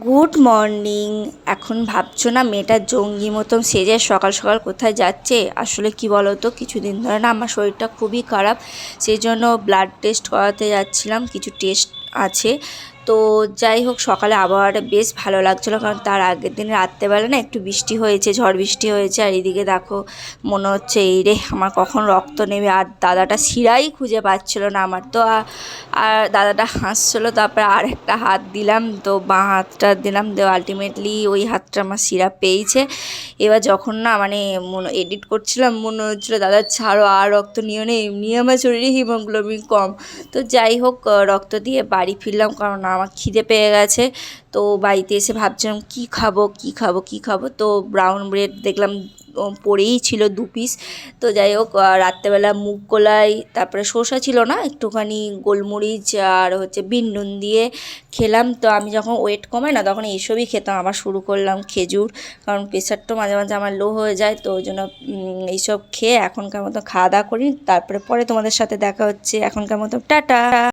Good morning. এখন ভাবছ না মেয়েটা জঙ্গি মতন সেজে সকাল সকাল কোথায় যাচ্ছে? আসলে কি বলো তো কিছুদিন ধরে না আমার শরীরটা খুবই খারাপ সেই জন্য ব্লাড টেস্ট করাতে যাচ্ছিলাম, কিছু টেস্ট আছে। তো যাই হোক, সকালে আবহাওয়াটা বেশ ভালো লাগছিল কারণ তার আগের দিন রাত্রেবেলা না একটু বৃষ্টি হয়েছে, ঝড় বৃষ্টি হয়েছে। আর এদিকে দেখো, মনে হচ্ছে এই রে, আমার কখন রক্ত নেবে আর দাদাটা শিরাই খুঁজে পাচ্ছিল না আমার। তো আর দাদাটা হাসছিলো, তারপরে আর একটা হাত দিলাম, তো বাঁ হাতটা দিলাম, তো আলটিমেটলি ওই হাতটা আমার শিরা পেয়েছে। এবার যখন না মানে মনে এডিট করছিলাম, মনে হচ্ছিল, দাদা, ছাড়ো, আর রক্ত নিও না, এমনি আমার শরীরে হিমোগ্লোবিন কম। তো যাই হোক রক্ত দিয়ে বাড়ি ফিরলাম, কারণ আমার খিদে পেয়ে গেছে। তো বাড়িতে এসে ভাবছিলাম, কী খাব কী খাব কী খাব? তো ব্রাউন ব্রেড দেখলাম পড়েই ছিল দু পিস তো যাই হোক রাত্রেবেলা মুগ কলাই, তারপরে শসা ছিল না, একটুখানি গোলমরিচ আর হচ্ছে বিন নুন দিয়ে খেলাম। তো আমি যখন ওয়েট কমে না, তখন এইসবই খেতাম। আবার শুরু করলাম খেজুর, কারণ প্রেশারটা মাঝে মাঝে আমার লো হয়ে যায়। তো ওই জন্য এইসব খেয়ে এখনকার মতো খাওয়া দাওয়া করি তারপরে পরে তোমাদের সাথে দেখা হচ্ছে। এখনকার মতো টাটা।